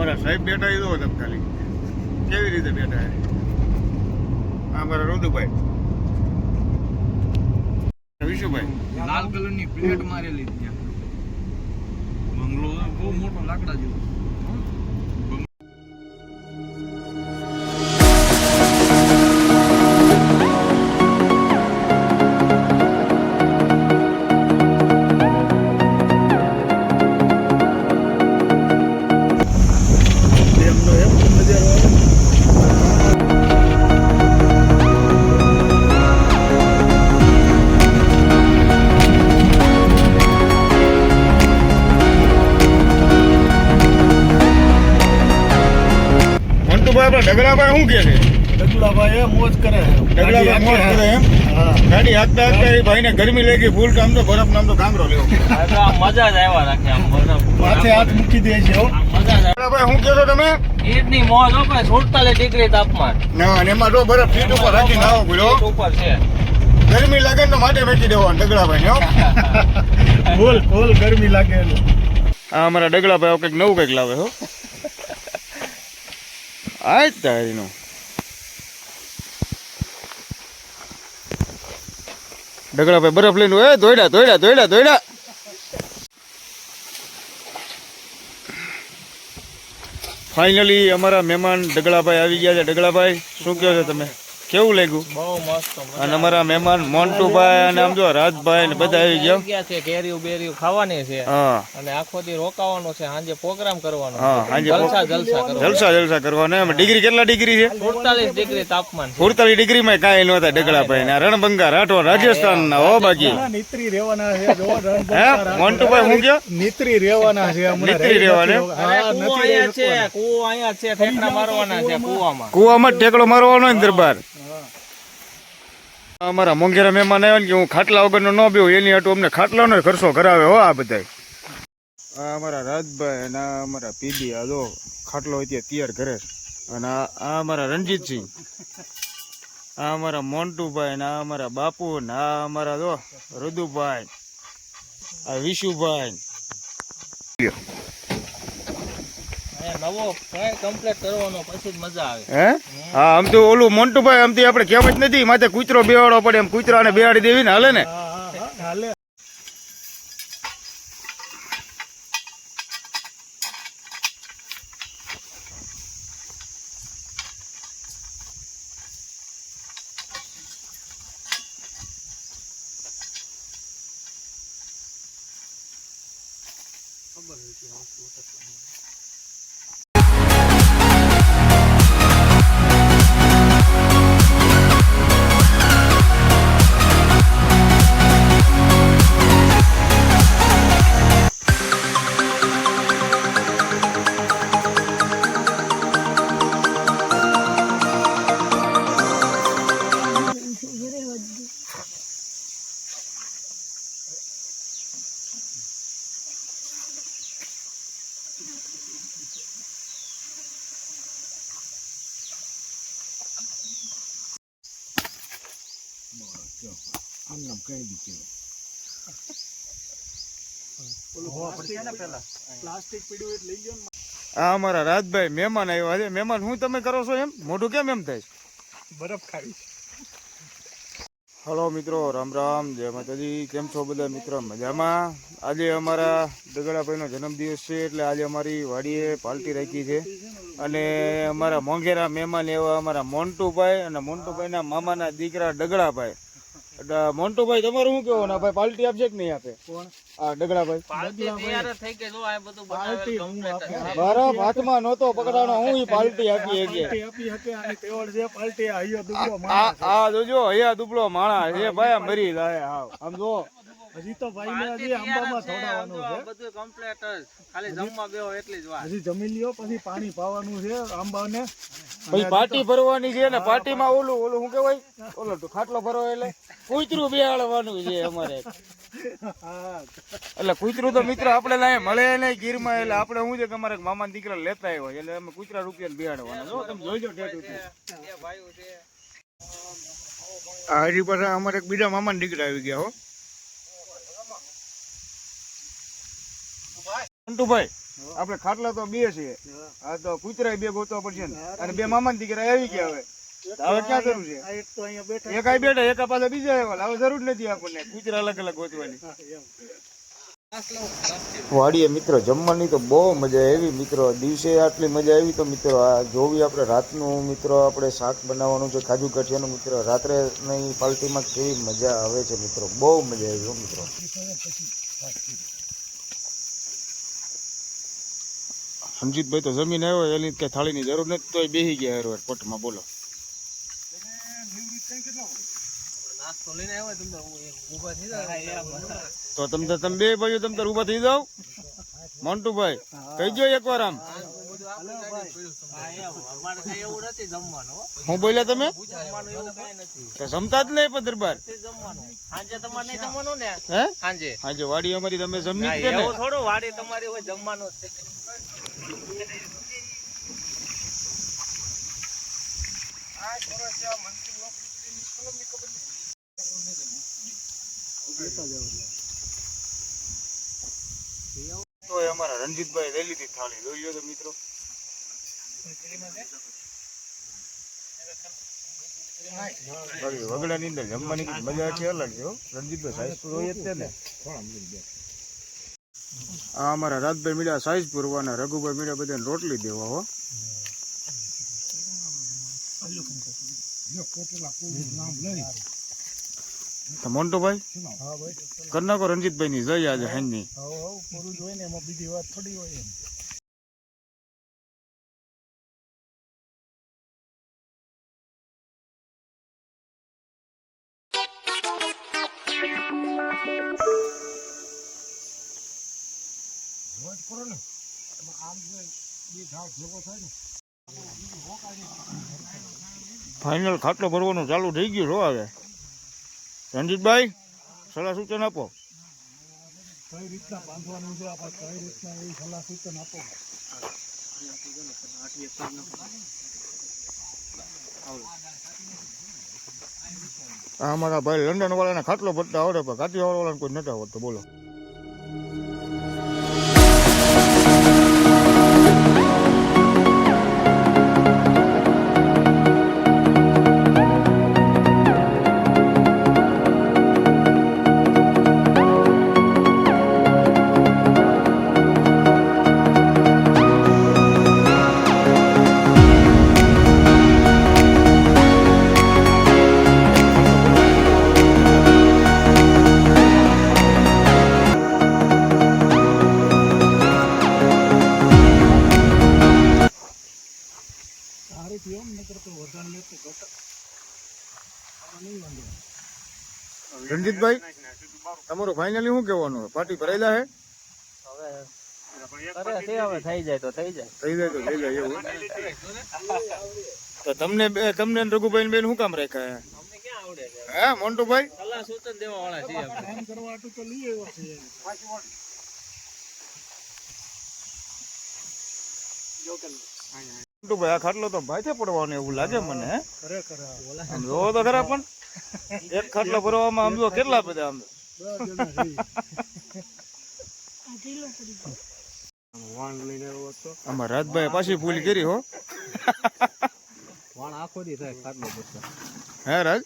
અમારા સાહેબ બેઠા એ તમે ખાલી. કેવી રીતે બેઠા આ અમારા રોદુભાઈ. વિશુભાઈ. લાલ કલરની પ્લેટ મારેલી ત્યાં. બંગલો બહુ મોટો લાકડા જેવો આપણા શું કે છે? ડગલાભાઈ એ મોજ કરે છે. મોજ કરે એમ? હા. ગાડી હાંકતા હાંકતા એ ભાઈને ગરમી લાગી ફૂલ કામ તો બરફ નામ તો કાંગરો લેવો મજા જ આવ્યા રાખે આમ માથે હાથ મૂકી દે છે હો. મજા શું કહો તમે? ઈદની મોજ હો ભાઈ સુડતાલીસ ડિગ્રી તાપમાન. ના અને એમાં તો બરફ ફીટ ઉપર રાખીને આવો બોલો ઉપર છે. ગરમી લાગે ને તો માટે વેચી દેવાનું ડગલાભાઈ હો. ફૂલ ફૂલ ગરમી લાગે એટલે. આ અમારા ડગલાભાઈ કંઈક નવું કંઈક લાવે હો. આ જ તારીનું. ડગલાભાઈ બરફ લઈને એ દોડ્યા દોડ્યા દોડ્યા દોડ્યા ફાઇનલી અમારા મહેમાન ડગલાભાઈ આવી ગયા છે. ડગલાભાઈ શું કહો છો તમે? કેવું લાગ્યું? બહુ મસ્ત અને અમારા મહેમાન મોન્ટુભાઈ અને આમ જો રાજભાઈ ને બધા આવી ગયા. ગયા છે કેરીયું બેરીયું ખાવાની છે. હા. અને આખો દી રોકાવાનો છે સાંજે પ્રોગ્રામ કરવાનો હા, સાંજે જલસા જલસા કરવાનો. જલસા જલસા કરવાના. એમ ડિગ્રી કેટલા ડિગ્રી છે? સુડતાલીસ ડિગ્રી તાપમાન છે. સુડતાલીસ ડિગ્રી માં કાંઈ નહોતા ડગલાભાઈ ને રણબંગા રાઠોડ રાજસ્થાન ના હો બાકી. ના, નીતરી રહેવાના છે જો મોન્ટુભાઈ હું કયો? નીતરી રહેવાના છે હમણાં. નીતરી રહેવાના? હા, નથી અહીંયા છે રહેવાના. અહીંયા છે ઠેકડા મારવાના છે કુવામાં. કુવામાં ઠેકડો મારવાનો ને દરબાર. અમારા મોંઘેરા મહેમાન આવ્યા ને કે હું ખાટલા વગરનો ન બેહું, એની હાટું અમને ખાટલાનો ખર્ચો કરાવે હો આ બધાય. આ અમારા રાજભાઈ અને અમારા પીડી આ જો ખાટલો અત્યારે તૈયાર કરે છે. અને આ અમારા રણજીતસિંહ, આ અમારા મોન્ટુભાઈ ને આ અમારા બાપુ ને આ અમારા જો રુદુભાઈ, આ વિશુભાઈ અહીંયા નવો કઈ કમ્પ્લીટ કરવાનો પછી જ મજા આવે હે હા આમ તો ઓલું મોન્ટુભાઈ આમથી આપણે કેમ જ નથી માથે કૂતરો બેવાડો પડે એમ કૂતરાને બેવાડી દેવી ને હાલે ને. ગયો ને. આ અમારા રાજભાઈ મહેમાન આવ્યા છે. મહેમાન હું તમે કરો છો એમ? મોઢું કેમ એમ થાય બરફ ખાવી હલો મિત્રો રામ રામ. જય માતાજી. કેમ છો બધા મિત્રો? મજામાં? આજે અમારા દગડાભાઈનો જન્મદિવસ છે એટલે આજે અમારી વાડીએ પાર્ટી રાખી છે. અને અમારા મોંઘેરા મહેમાન એવા અમારા મોન્ટુભાઈ અને મોન્ટુભાઈના મામાના દીકરા ડગડાભાઈ મોન્ટુભાઈ તમારું શું કેવું ના ભાઈ પાર્ટી આપશે કે નહીં આપે? કોણ? આ ડગડાભાઈ. બરફ હાથમાં નહોતો પકડાનો હું ઈ પાર્ટી આપી શકીએ શકે આની તેવડ છે પાર્ટી આયો દુબળો આ જોજો અહીંયા દુબળો માણા એ ભાઈ મરી જાય આમ જો હજી તો ભાઈને પાર્ટી હજી આંબામાં થોડાવાનું છે. બધું કમ્પ્લીટ જ. ખાલી જમવા બેહો એટલી જ વાત. હજી જમી લ્યો પછી પાણી પાવાનું છે આંબાને. પછી પાર્ટી ભરવાની છે ને પાર્ટીમાં ઓલું ઓલું શું કહેવાય? ઓલો તો ખાટલો ભરો એટલે કૂતરું બેહાડવાનું છે અમારે. એટલે કૂતરું તો મિત્ર આપણે લાય મળે નહીં ગીરમાં એટલે આપણે શું છે કે અમારે મામા દીકરા લેતા આવ્યો એટલે અમે કૂતરા રૂપિયા બેહાડવાના જો તમે જોઈજો ટેટુ એ છે હજી પાછા અમારે એક બીજા મામા દીકરા આવી ગયા હો. મંટુભાઈ આપણે ખાટલા તો બે છે આ તો કૂતરા બે ગોતવા પડશે ને. અને બે મામા દીકરા આવી ગયા હવે. હવે ક્યાં જરૂર છે? એક તો બેઠા એક આઈ બેઠા એક પાછા બીજા આવ્યા. હવે જરૂર નથી આપણને. કૂતરા અલગ અલગ ગોતવાની. વાડીએ મિત્રો જમવાની તો બહુ મજા આવી. મિત્રો દિવસે આટલી મજા આવી તો મિત્રો આ જોવી આપણે રાતનું મિત્રો આપણે શાક બનાવવાનું છે કાજુ કઠિયાનું મિત્રો રાત્રે નહીં પાર્ટીમાં કેવી મજા આવે છે મિત્રો. બહુ મજા આવી મિત્રો. રણજીતભાઈ તો જમીન આવ્યો એની કઈ થાળીની જરૂર નથી તોય બેસી ગયા હેરવાર પોટમાં બોલો. નાસ્તો લઈને આવ્યો તમે ઊભા થઈ જાય તો તમે તમે બે ભાઈઓ તમે તો ઊભા થઈ જાઓ? મોન્ટુભાઈ કહીજો એકવાર આમ? અમારે કઈ એવું નથી જમવાનું હો. હું બોલ્યા તમે? જમવાનું એવું કઈ નથી. તો સમતા જ નહીં પણ દરબાર સાંજે વાડી અમારી તમે જમી થોડો જ કે ને. એવું થોડું વાડી તમારી હોય જમવાનું છે. તો એ અમારા રણજીતભાઈ લઈ લીધી થાળી. જોઈ લો મિત્રો. વગડાની અંદર જમવાની મજા છે અલગ છે. રણજીતભાઈ સાઈઝપુર હોય છે ને? આ અમારા રાજભાઈ મીડા સાઈઝપુર અને રઘુભાઈ મીડા બધાને રોટલી દેવા હો. મોન્ટુભાઈ હા ભાઈ કરી રણજીતભાઈ ની જઈ આજે હાઈની હવે હવે પૂરું જોઈ ને એમાં બીજી વાત ભેગો થાય ને. ફાઇનલ ખાટલો ભરવાનું ચાલુ થઈ ગયું છો હવે. રણજીતભાઈ સલાહ સૂચન આપો. કઈ રીતના બાંધવાનું છે? આપણે કઈ રીતના એવી સલાહ સૂચન આપો? અમારા ભાઈ લંડન વાળાને ખાટલો ભરતા આવડે પણ કાઠિયાવાડ વાળાને કોઈ નથી આવડતો બોલો. રણજીતભાઈ તમારું ફાઇનલી શું કહેવાનું? પાર્ટી ભરાયેલા હે? તો થઈ જાય. થઈ જાય તો થઈ જાય એવું તમને તમને રઘુભાઈ બેન શું કામ રાખ્યા હે? અમને ક્યાં આવડે છે હે મોન્ટુભાઈ? સલાહ સૂચન દેવા વાળા છીએ આપણે કામ કરવા હાટુ તો લઈ છે મોન્ટુભાઈ આ ખાટલો તો ભાઈથી પડવાનો એવું લાગે મને હે? ખરેખર તો ખરા પણ. એક ખાટલો ભરવામાં આમ કેટલા બધા આમ. રાજભાઈ પાછી ભૂલ કરી હો. હે રાજ?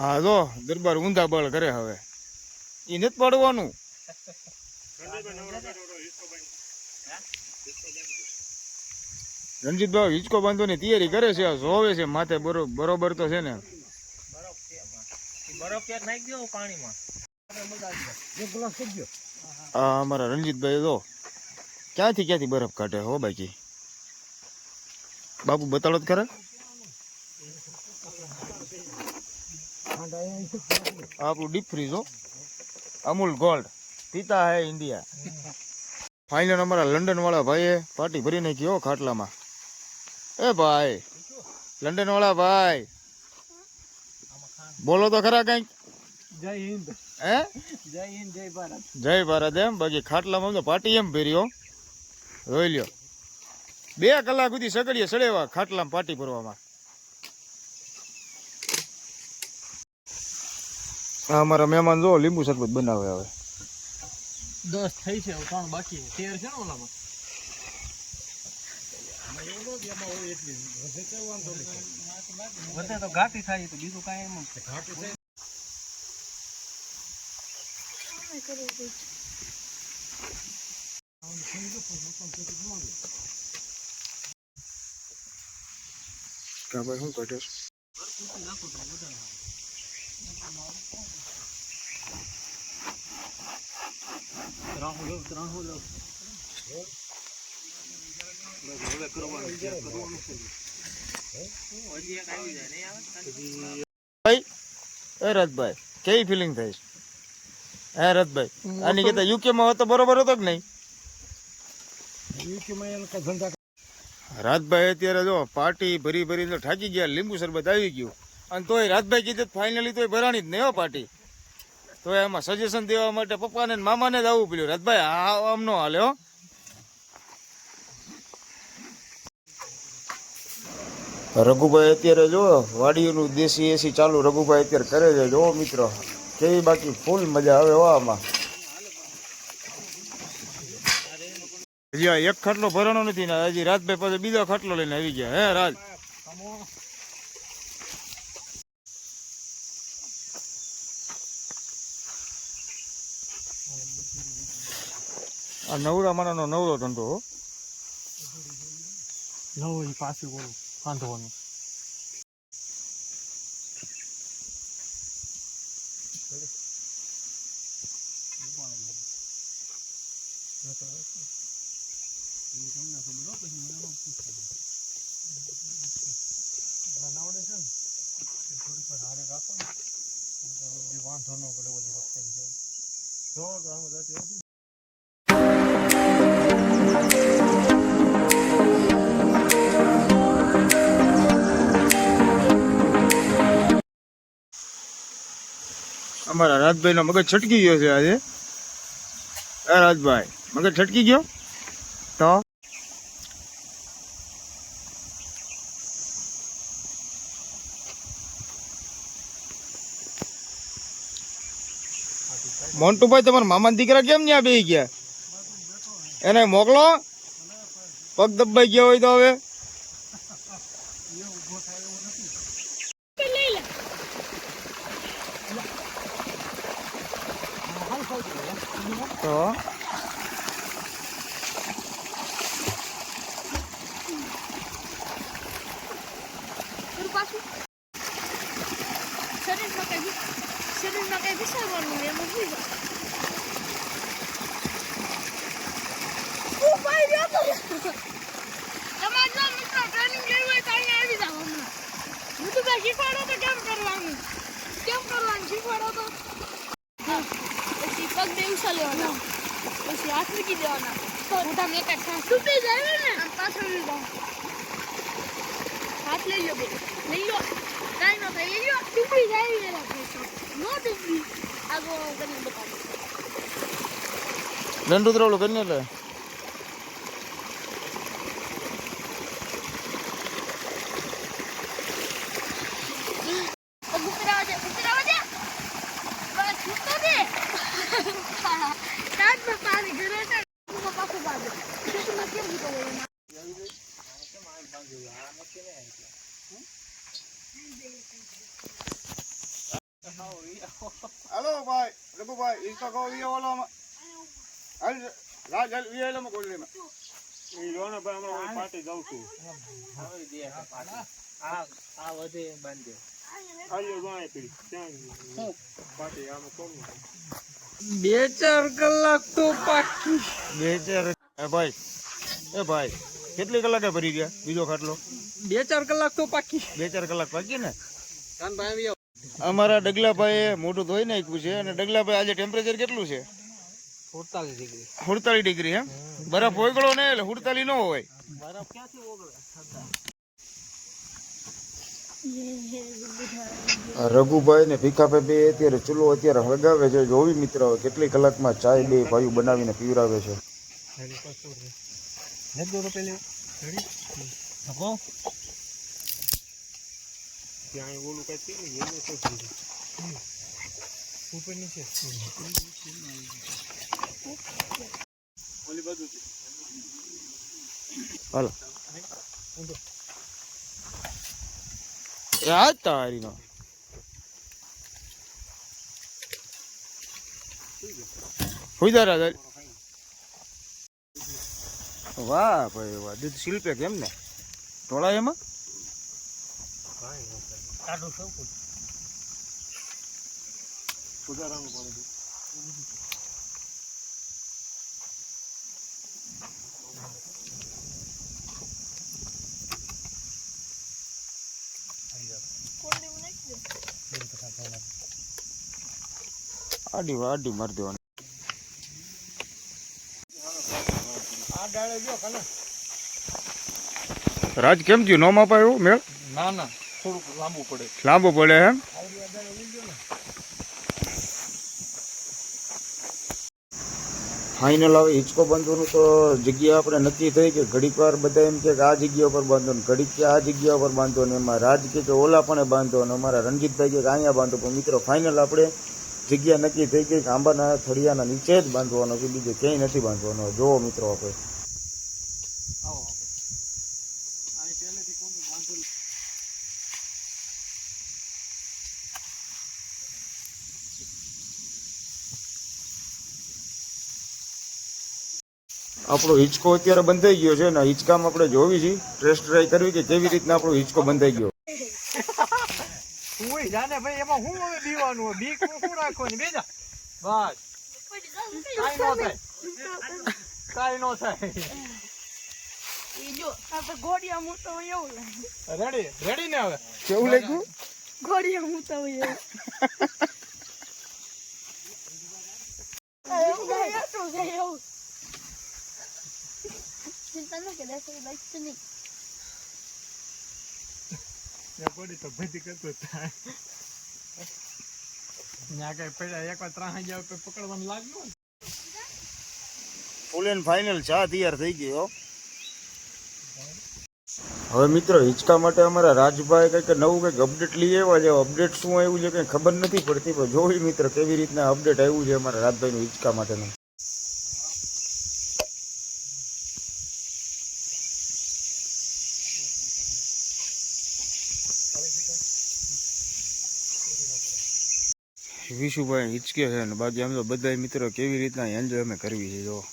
હા, જો, દરબાર ઊંધા બળ કરે હવે. એ નથી પાડવાનું. રણજીતભાઈ હિંચકો બાંધવાની તૈયારી કરે છે જોવે છે, માથે બરો- બરોબર તો છે ને. આ અમારા રણજીતભાઈ જો, ક્યાંથી ક્યાંથી બરફ કાઢે હો બાકી? બાપુ બતાડો જ ખરા ખાંડ અહીંયા આ આપણું ડીપ ફ્રીજ હો. અમૂલ ગોલ્ડ પીતા હે ઇન્ડિયા ફાઇનલ અમારા લંડન વાળા ભાઈએ પાર્ટી ભરી નાખી હો ખાટલામાં. એ ભાઈ લંડન વાળા ભાઈ. બોલો તો ખરા કંઈક. જય હિન્દ. હે? જય હિન્દ જય ભારત. જય ભારત એમ. બાકી ખાટલામાં તો પાર્ટી એમ ભર્યો જોઈ લ્યો. બે કલાક સુધી સગડીએ સડેવા ખાટલામાં પાર્ટી ભરવામાં. અમારા મહેમાન જો લીંબુ શરબત બનાવે હવે દસ થઈ છે હવે ત્રણ બાકી છે. તેર છે ને ઓલામાં વધે તો ઘાટી થાય તો બીજું કાંઈ એમ છે. કા ભાઈ શું કાઢ્યો ત્રાહું લેવું, ત્રાહું લેવું. હવે કરવાનું છે, કરવાનું છે. ભાઈ એ રથભાઈ કેવી ફિલિંગ થાય? હે રથભાઈ આની કરતા યુકે માં હોત તો બરોબર હતો કે નહીં? રાતભાઈ અત્યારે જો પાર્ટી ભરી ભરીને તો થાકી ગયા લીંબુ શરબત આવી ગયું. અને તોય રાતભાઈ કીધું ફાઇનલી તોય ભરાણી જ નહીં હો પાર્ટી. તો એમાં સજેશન દેવા માટે પપ્પાને ને મામાને જ આવવું પડ્યું. રાતભાઈ આ આમ નો હાલે હો. રઘુભાઈ અત્યારે જો વાડીઓનું દેશી એસી ચાલુ રઘુભાઈ અત્યારે કરે છે જો મિત્રો કેવી બાકી? ફૂલ મજા આવે હો આમાં. હજી એક ખાટલો ભરણો નથી ને હજી રાજભાઈ પાસે બીજો ખાટલો લઈને આવી ગયા. હે રાજ. આ નવરા મારાનો નવરો ધંધો હો. એ ઈ પાછું ઓલું બાંધવાનું વાંધો ન પડે બધી વખતે જો ગામ જતી અમારા રાજભાઈ નો મગજ છટકી ગયો છે આજે. રાજભાઈ, મગજ છટકી ગયો? તો? મોન્ટુભાઈ, તમારા મામા દીકરા કેમ ત્યાં બે ગયા? એને મોકલો. પગ દબાઈ ગયા હોય તો હવે તો થોડું પાછું શરીરમાં કઈ વિ- નહીં, એમ જ સુઈ જાઓ. રહ્યો તો. તમારે જો મિત્રો training લેવી હોય તો અહીંયા આવી જાઓ હમણાં. હું તો શીખવાડો તો કેમ કરવાનું? કેમ કરવાનું? શીખવાડો તો. પછી પગ બે ઉછા લેવાના. પછી હાથ મૂકી દેવાના. શ્વાસ તૂટી જાય ને. આમ પાછળ લઈ જાઓ હાથ લઈ લો બે. લઈ લો કાંઈ ન થાય. લઈ લો ડૂબી જાય નો ડૂબી రెండు రోజులు కన్నీ બે ચાર કલાક તો પાકી. બે ચાર એ ભાઈ એ ભાઈ કેટલી કલાકે ભરી ગયા બીજો ખાટલો? બે ચાર કલાક તો પાકી. બે ચાર કલાક પાકી ને? અમારા ડગલાભાઈએ મોઢું ધોઈ નાખ્યું છે અને ડગલાભાઈ આજે ટેમ્પરેચર કેટલું છે? સુડતાલીસ ડિગ્રી. સુડતાલીસ ડિગ્રી એમ? બરફ ઓગળો ને એટલે સુડતાલીસ ન હોય. બરફ ક્યાંથી ઓગળે? રઘુભાઈ ને ભીખાભાઈ બે અત્યારે ચૂલો અત્યારે હળગાવે છે. જોવી મિત્ર કેટલી કલાકમાં ચાય બે ભાઈઓ બનાવીને પીવરાવે છે? હાલો એ આ તારી નો હુઈ રાજા વાહ ભાઈ વાહ. દૂધ શિલ્પે કેમ ને? ટોળા એમાં? આડી આડી મારી દેવાની. રાજ કેમ થયું? નોમ અપાયું મેળ? ના ના થોડુંક લાંબુ પડે. લાંબુ પડે એમ? ફાઇનલ હવે હિંચકો બાંધવાનું તો જગ્યા આપણે નક્કી થઈ કે ઘડીક વાર બધા એમ કે આ જગ્યા ઉપર બાંધો ને ઘડીક કે આ જગ્યા ઉપર બાંધો ને એમાં રાજ કે કે ઓલા પણ બાંધો ને અમારા રણજીતભાઈ કે કે અહીંયા બાંધો. પણ મિત્રો ફાઇનલ આપણે જગ્યા નક્કી થઈ ગઈ કે આંબાના થળિયાના નીચે જ બાંધવાનો છે બીજે ક્યાંય નથી બાંધવાનો. જોવો મિત્રો આપણે. આપણો હિંચકો અત્યારે બંધાઈ ગયો છે ને હિંચકામાં આપણે જોવી છે ટેસ્ટ ટ્રાય કરવી કે કેવી રીતના આપણો હિંચકો બંધાઈ ગયો. ઉઈ જાને ભાઈ એમાં હું હવે બીવાનું હોય? બીક હું રાખવાની? બેજા બસ. કાઈ નો થાય. કાઈ નો થાય. ઘોડિયા મૂતો હોય એવું રેડી રેડી ને હવે? કેવું લાગ્યું ઘોડિયા મૂતો હોય એવું આ એવું કાંઈ હતું છે એવું ચિંતા ન કરે તો લાગશે નહીં ત્યાં પડી તો બધી કરતો થાય. ત્યાં કઈ પડ્યા એક વાર ત્રણ હજાર રૂપિયા પકડવાનું લાગ્યું ને? ફૂલ એન્ડ ફાઇનલ ચા તૈયાર થઈ ગયો હો. હવે મિત્રો હિંચકા માટે અમારા રાજભાઈ કંઈક નવું કંઈક અપડેટ લઈ આવ્યા છે. અપડેટ શું આવ્યું છે કંઈ ખબર નથી પડતી પણ જોઈ મિત્ર કેવી રીતના અપડેટ આવ્યું છે અમારા રાજભાઈનું હિંચકા માટેનું. વિશુભાઈ હિચકે છે ને બાકી આમ તો બધા મિત્રો કેવી રીતના એન્જોય અમે કરવી છે જો.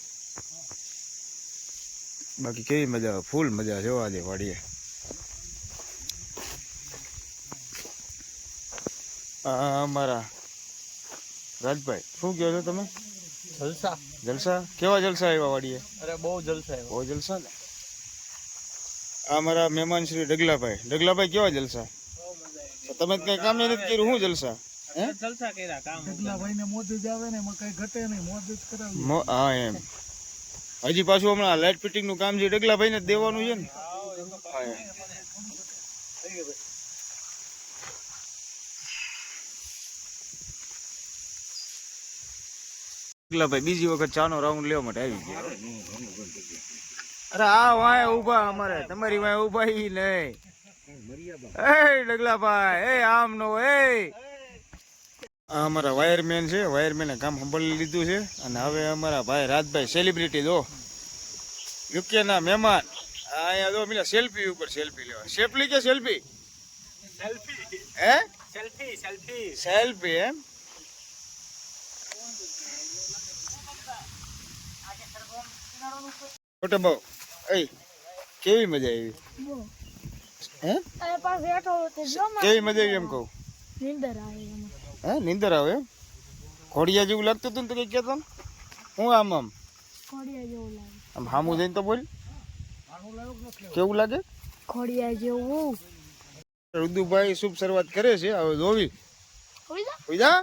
બાકી કેવી મજા આવે ફૂલ મજા છે હો આજે વાડીએ. આ અમારા રાજભાઈ શું કહો છો તમે? જલસા. જલસા? કેવા જલસા આવ્યા વાડીએ? અરે બહુ જલસા બહુ જલસા ને? આ અમારા મહેમાન શ્રી ડગલાભાઈ. ડગલાભાઈ કેવા જલસા? તો તમે તો કઈ કામ નથી કર્યું શું જલસા? હે જલસા કર્યા કામ કેટલા ભાઈને મોદી જ આવે ને એમાં કઈ ઘટે નહીં મોદી જ કરાવી હા એમ. હજી પાછું હમણાં લાઇટ ફિટિંગનું કામ છે ડગલાભાઈ ને દેવાનું છે ને. બીજી વખત ચાનો રાઉન્ડ લેવા માટે આવી ગયા. અરે આ વાય ઊભા અમારે તમારી વાય ઊભા ઈ નહીં. એ ડગલાભાઈ એ આમ નો એ. આ અમારા વાયરમેન છે. વાયરમેને કામ સંભાળી લીધું છે. અને હવે અમારા ભાઈ રાજભાઈ સેલિબ્રિટી દો યુકેના મહેમાન. આ અહીંયા દો પેલા સેલ્ફી ઉપર સેલ્ફી લેવા. સેલ્ફી કે સેલ્ફી સેલ્ફી હે? સેલ્ફી સેલ્ફી સેલ્ફી એમ? છોટો બહુ. એ કેવી મજા આવી? હે? જો કેવી મજા આવી એમ કહું? નીંદર આવે હે નીંદર આવે એમ? ઘોડિયા જેવું લાગતું હતું ને તો કઈ કહેતો ને? હું આમ આમ? આમ હામું જઈને તો બોલ. કેવું લાગે? ઘોડિયા જેવું. રુદુભાઈ શુભ શરૂઆત કરે છે. હવે જોવી હોઈદા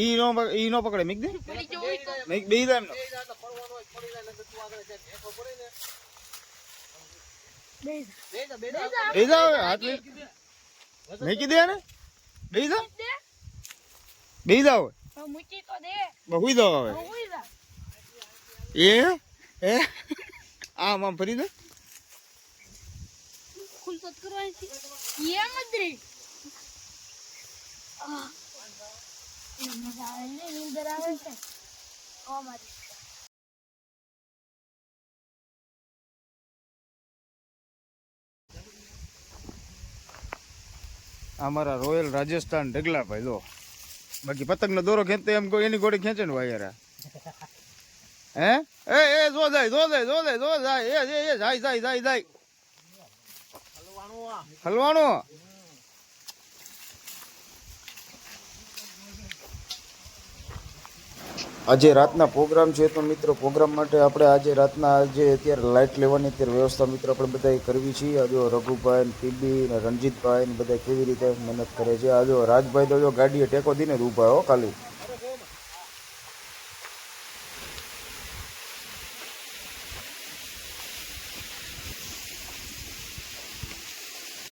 ઈ નો ઈ નો પકડે. મીક દે. મીક બેહી જાય એમનો. બેસ બેજા બેસ બેજા બે જાવ હાથ મેકી દે ને બે જાવ દે બે જાવ તો મૂકી તો દે. બહુ જાવ હવે. એ? એ આમ આમ ફરી દે. ખુલતો કરવાની છે. એમ જ રે. મજા આવે ને નીંદર આવે છે. ઓ મારી અમારા રોયલ રાજસ્થાન ઢગલા ભાઈ, જો. બાકી પતંગનો દોરો ખેંચતો એમ કોઈ, એની ગોળી ખેંચે ને વાયરા. હે? એ એ, જો જાય જો જાય જો જાય જો જાય, એ એ જાય જાય જાય જાય. હલવાણો હલવાનું આજે રાતના પ્રોગ્રામ છે તો મિત્રો પ્રોગ્રામ માટે આપણે આજે રાતના આજે અત્યારે લાઇટ લેવાની અત્યારે વ્યવસ્થા મિત્રો આપણે બધાએ કરવી છીએ આજે રઘુભાઈ ને પીબી ને રણજીતભાઈ ને બધા કેવી રીતે મહેનત કરે છે. આજે રાજભાઈ તો જો ગાડીએ ટેકો દઈને જ ઊભા હો ખાલી.